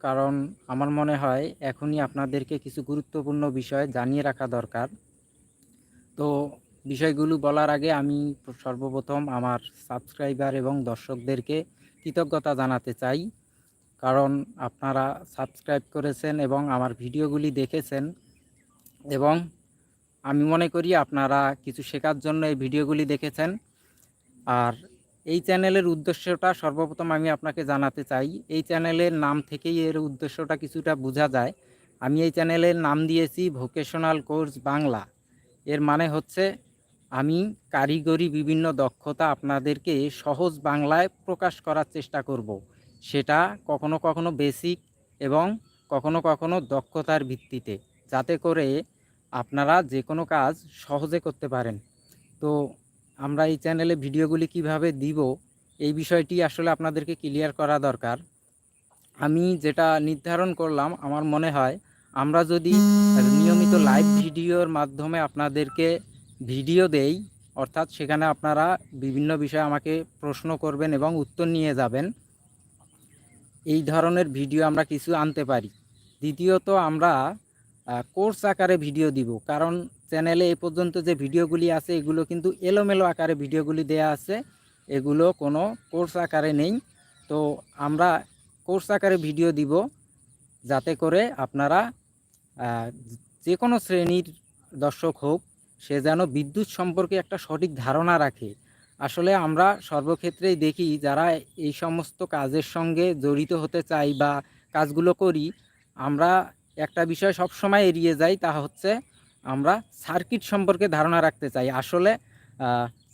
কারণ আমার মনে হয় এখনই আপনাদেরকে কিছু গুরুত্বপূর্ণ বিষয় জানিয়ে রাখা দরকার। তো বিষয়গুলো বলার আগে আমি সর্বপ্রথম আমার সাবস্ক্রাইবার এবং দর্শকদেরকে কৃতজ্ঞতা জানাতে চাই। কারণ আপনারা সাবস্ক্রাইব করেছেন এবং আমার ভিডিওগুলি দেখেছেন এবং আমি মনে করি আপনারা কিছু শেখার জন্য এই ভিডিওগুলি দেখেছেন। আর এই চ্যানেলের উদ্দেশ্যটা সর্বপ্রথম আমি আপনাকে জানাতে চাই। এই চ্যানেলের নাম থেকেই এর উদ্দেশ্যটা কিছুটা বোঝা যায়। আমি এই চ্যানেলের নাম দিয়েছি ভোকেশনাল কোর্স বাংলা। এর মানে হচ্ছে আমি কারিগরি বিভিন্ন দক্ষতা আপনাদেরকে সহজ বাংলায় প্রকাশ করার চেষ্টা করব। সেটা কখনো কখনো বেসিক এবং কখনো কখনো দক্ষতার ভিত্তিতে, যাতে করে আপনারা যে কোনো কাজ সহজে করতে পারেন। তো আমরা এই চ্যানেলে ভিডিওগুলি কীভাবে দিব, এই বিষয়টি আসলে আপনাদেরকে ক্লিয়ার করা দরকার। আমি যেটা নির্ধারণ করলাম, আমার মনে হয় আমরা যদি নিয়মিত লাইভ ভিডিওর মাধ্যমে আপনাদেরকে ভিডিও দেই, অর্থাৎ সেখানে আপনারা বিভিন্ন বিষয়ে আমাকে প্রশ্ন করবেন এবং উত্তর নিয়ে যাবেন, এই ধরনের ভিডিও আমরা কিছু আনতে পারি। দ্বিতীয়ত আমরা কোর্স আকারে ভিডিও দিব, কারণ চ্যানেলে এ পর্যন্ত যে ভিডিওগুলি আছে, এগুলো কিন্তু এলোমেলো আকারে ভিডিওগুলি দেয়া আছে। এগুলো কোনো কোর্স আকারে নেই। তো আমরা কোর্স আকারে ভিডিও দিব যাতে করে আপনারা যে কোনো শ্রেণির দর্শক হোক, সে যেন বিদ্যুৎ সম্পর্কে একটা সঠিক ধারণা রাখে। আসলে আমরা সর্বক্ষেত্রেই দেখি যারা এই সমস্ত কাজের সঙ্গে জড়িত হতে চাই বা কাজগুলো করি, আমরা একটা বিষয় সব সময় এড়িয়ে যাই, তা হচ্ছে আমরা সার্কিট সম্পর্কে ধারণা রাখতে চাই। আসলে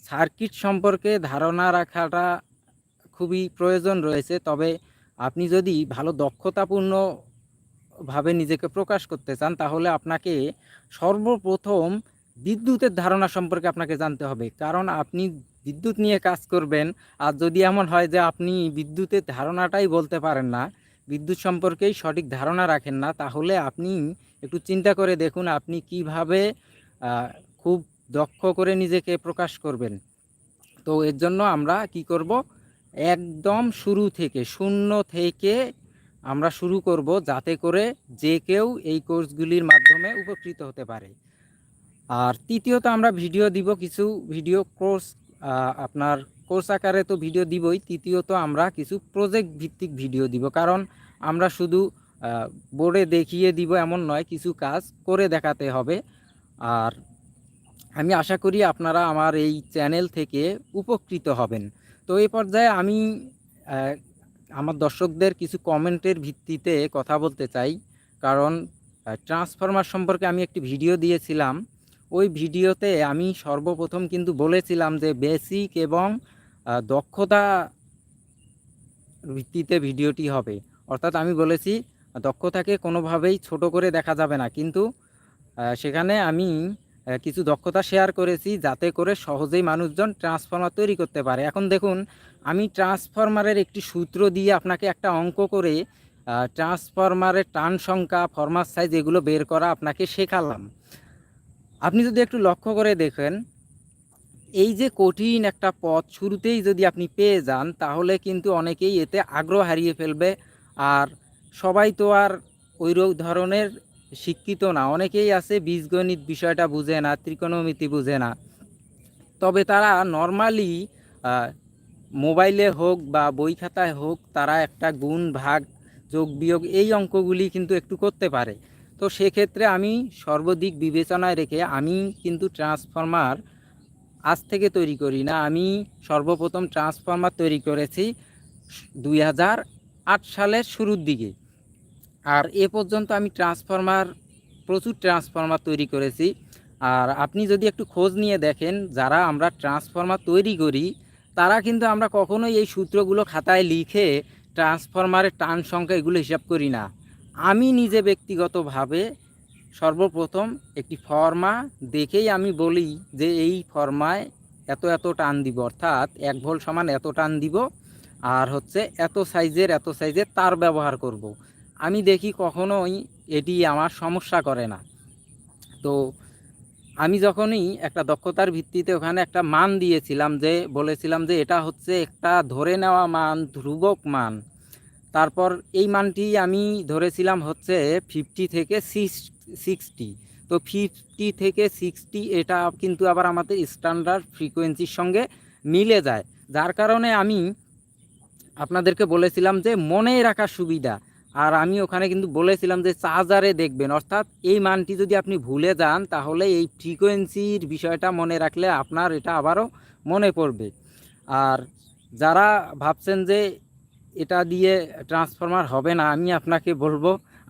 সার্কিট সম্পর্কে ধারণা রাখাটা খুবই প্রয়োজন রয়েছে। তবে আপনি যদি ভালো দক্ষতাপূর্ণভাবে নিজেকে প্রকাশ করতে চান, তাহলে আপনাকে সর্বপ্রথম বিদ্যুতের ধারণা সম্পর্কে আপনাকে জানতে হবে। কারণ আপনি বিদ্যুৎ নিয়ে কাজ করবেন, আর যদি এমন হয় যে আপনি বিদ্যুতের ধারণাটাই বলতে পারেন না বিদ্যুৎ সম্পর্কেই সঠিক ধারণা রাখেন না, তাহলে আপনি একটু চিন্তা করে দেখুন আপনি কীভাবে খুব দক্ষ করে নিজেকে প্রকাশ করবেন। তো এর জন্য আমরা কি করব? একদম শুরু থেকে, শূন্য থেকে আমরা শুরু করব যাতে করে যে কেউ এই কোর্সগুলির মাধ্যমে উপকৃত হতে পারে। আর তৃতীয়ত আমরা ভিডিও দিব, কিছু ভিডিও কোর্স আপনার কোর্স আকারে তো ভিডিও দিবই, তৃতীয়ত আমরা কিছু প্রজেক্ট ভিত্তিক ভিডিও দিব। কারণ আমরা শুধু বোর্ডে দেখিয়ে দিব এমন নয়, কিছু কাজ করে দেখাতে হবে। আর আমি আশা করি আপনারা আমার এই চ্যানেল থেকে উপকৃত হবেন। তো এই পর্যায়ে আমি আমার দর্শকদের কিছু কমেন্টের ভিত্তিতে কথা বলতে চাই। কারণ ট্রান্সফরমার সম্পর্কে আমি একটি ভিডিও দিয়েছিলাম। ওই ভিডিওতে আমি সর্বপ্রথম কিন্তু বলেছিলাম যে বেসিক এবং দক্ষতা ভিত্তিতে ভিডিওটি হবে। অর্থাৎ আমি বলেছি, দক্ষতাকে কোনোভাবেই ছোট করে দেখা যাবে না। কিন্তু সেখানে আমি কিছু দক্ষতা শেয়ার করেছি যাতে করে সহজেই মানুষজন ট্রান্সফর্মার তৈরি করতে পারে। এখন দেখুন, আমি ট্রান্সফরমারের একটি সূত্র দিয়ে আপনাকে একটা অঙ্ক করে ট্রান্সফরমারের টান সংখ্যা ফরমার সাইজ এগুলো বের করা আপনাকে শেখালাম। আপনি যদি একটু লক্ষ্য করে দেখেন এই যে কঠিন একটা পথ শুরুতেই যদি আপনি পেয়ে যান, তাহলে কিন্তু অনেকেই এতে আগ্রহ হারিয়ে ফেলবে। আর সবাই তো আর ওই ধরনের শিক্ষিত না। অনেকেই আছে বীজগণিত বিষয়টা বুঝে না, ত্রিকোণমিতি বুঝে না। তবে তারা নর্মালি মোবাইলে হোক বা বই খাতায় হোক, তারা একটা গুণ, ভাগ, যোগ, বিয়োগ এই অঙ্কগুলি কিন্তু একটু করতে পারে। তো সেক্ষেত্রে আমি সর্বদিক বিবেচনায় রেখে আমি কিন্তু ট্রান্সফর্মার আজ থেকে তৈরি করি না। আমি সর্বপ্রথম ট্রান্সফর্মার তৈরি করেছি দুই হাজার আট সালের শুরুর দিকে। আর এ পর্যন্ত আমি ট্রান্সফর্মার, প্রচুর ট্রান্সফর্মার তৈরি করেছি। আর আপনি যদি একটু খোঁজ নিয়ে দেখেন, যারা আমরা ট্রান্সফর্মার তৈরি করি, তারা কিন্তু আমরা কখনোই এই সূত্রগুলো খাতায় লিখে ট্রান্সফর্মারের টান সংখ্যা এগুলো হিসাব করি না। আমি নিজে ব্যক্তিগতভাবে সর্বপ্রথম একটি ফর্মা দেখেই আমি বলি যে এই ফর্মায় এত এত টান দিব, অর্থাৎ এক ভোল সমান এত টান দিব আর হচ্ছে এত সাইজের এত সাইজের তার ব্যবহার করব। আমি দেখি কখনোই এটি আমার সমস্যা করে না তো আমি যখনই একটা দক্ষতার ভিত্তিতে ওখানে একটা মান দিয়েছিলাম যে বলেছিলাম যে এটা হচ্ছে একটা ধরে নেওয়া মান, ধ্রুবক মান তারপর এই মানটি আমি ধরেছিলাম হচ্ছে ফিফটি থেকে সিক্সটি তো ফিফটি থেকে সিক্সটি এটা কিন্তু আবার আমাদের স্ট্যান্ডার্ড ফ্রিকোয়েন্সির সঙ্গে মিলে যায়। যার কারণে আমি আপনাদেরকে বলেছিলাম যে মনে রাখার সুবিধা। আর আমি ওখানে কিন্তু বলেছিলাম যে চার্জারে দেখবেন। অর্থাৎ এই মানটি যদি আপনি ভুলে যান, তাহলে এই ফ্রিকোয়েন্সির বিষয়টা মনে রাখলে আপনার এটা আবারও মনে পড়বে। আর যারা ভাবছেন যে এটা দিয়ে ট্রান্সফরমার হবে না, আমি আপনাকে বলব,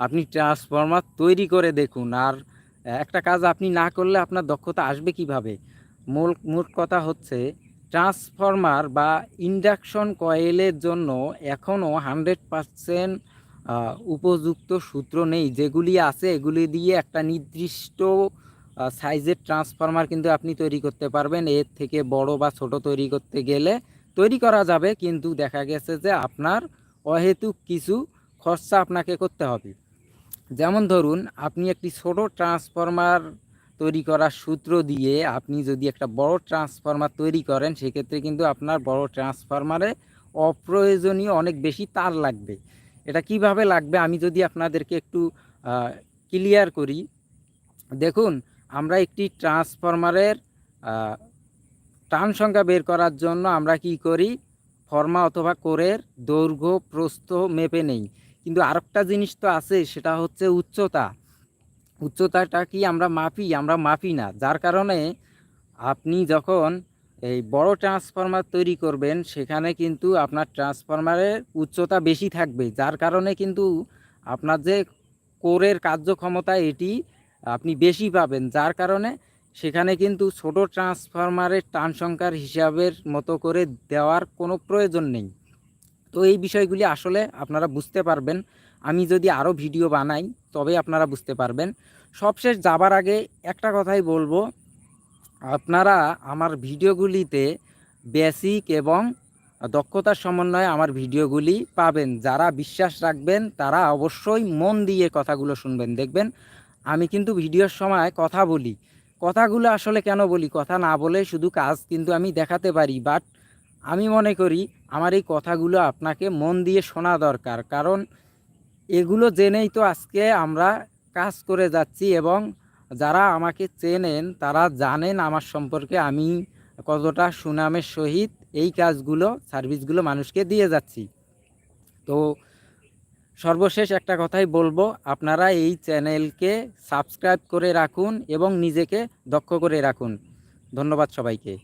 আপনি ট্রান্সফরমার তৈরি করে দেখুন। আর একটা কাজ আপনি না করলে আপনার দক্ষতা আসবে কীভাবে? মূল মূল কথা হচ্ছে ট্রান্সফরমার বা ইন্ডাকশন কয়েলের জন্য এখনও হান্ড্রেড পারসেন্ট উপযুক্ত সূত্র নেই। যেগুলি আছে, এগুলি দিয়ে একটা নির্দিষ্ট সাইজের ট্রান্সফরমার কিন্তু আপনি তৈরি করতে পারবেন। এর থেকে বড় বা ছোট তৈরি করতে গেলে তৈরি করা যাবে, কিন্তু দেখা গেছে যে আপনার অহেতুক কিছু খরচা আপনাকে করতে হবে। যেমন ধরুন, আপনি একটি ছোট ট্রান্সফরমার তৈরি করার সূত্র দিয়ে আপনি যদি একটা বড় ট্রান্সফরমার তৈরি করেন, সেক্ষেত্রে কিন্তু আপনার বড় ট্রান্সফরমারে অপ্রয়োজনীয় অনেক বেশি তার লাগবে। এটা কীভাবে লাগবে আমি যদি আপনাদেরকে একটু ক্লিয়ার করি। দেখুন, আমরা একটি ট্রান্সফরমারের টান সংখ্যা বের করার জন্য আমরা কি করি? ফর্মা অথবা কোরের দৈর্ঘ্য, প্রস্থ মেপে নেই। কিন্তু আরেকটা জিনিস তো আছে, সেটা হচ্ছে উচ্চতা। উচ্চতাটা কি আমরা মাপি? আমরা মাপি না। যার কারণে আপনি যখন এই বড় ট্রান্সফরমার তৈরি করবেন, সেখানে কিন্তু আপনার ট্রান্সফরমারের উচ্চতা বেশি থাকবে। যার কারণে কিন্তু আপনার যে কোরের কার্যক্ষমতা, এটি আপনি বেশি পাবেন। যার কারণে সেখানে কিন্তু ছোট ট্রান্সফরমারের টান সংখ্যার হিসাবের মতো করে দেওয়ার কোনো প্রয়োজন নেই। তো এই বিষয়গুলি আসলে আপনারা বুঝতে পারবেন। আমি যদি আরও ভিডিও বানাই, তবে আপনারা বুঝতে পারবেন। সবশেষ যাবার আগে একটা কথাই বলব। আপনারা আমার ভিডিওগুলিতে বেসিক এবং দক্ষতার সমন্বয়ে আমার ভিডিওগুলি পাবেন। যারা বিশ্বাস রাখবেন, তারা অবশ্যই মন দিয়ে কথাগুলো শুনবেন। দেখবেন, আমি কিন্তু ভিডিওর সময় কথা বলি। কথাগুলো আসলে কেন বলি? কথা না বলে শুধু কাজ কিন্তু আমি দেখাতে পারি বাট আমি মনে করি আমার এই কথাগুলো আপনাকে মন দিয়ে শোনা দরকার। কারণ এগুলো জেনেই তো আজকে আমরা কাজ করে যাচ্ছি এবং যারা আমাকে চেনেন, তারা জানেন আমার সম্পর্কে আমি কতটা সুনামের সহিত এই কাজগুলো সার্ভিসগুলো মানুষকে দিয়ে যাচ্ছি। তো সর্বশেষ একটা কথাই বলব, আপনারা এই চ্যানেলকে সাবস্ক্রাইব করে রাখুন এবং নিজেকে দক্ষ করে রাখুন। ধন্যবাদ সবাইকে।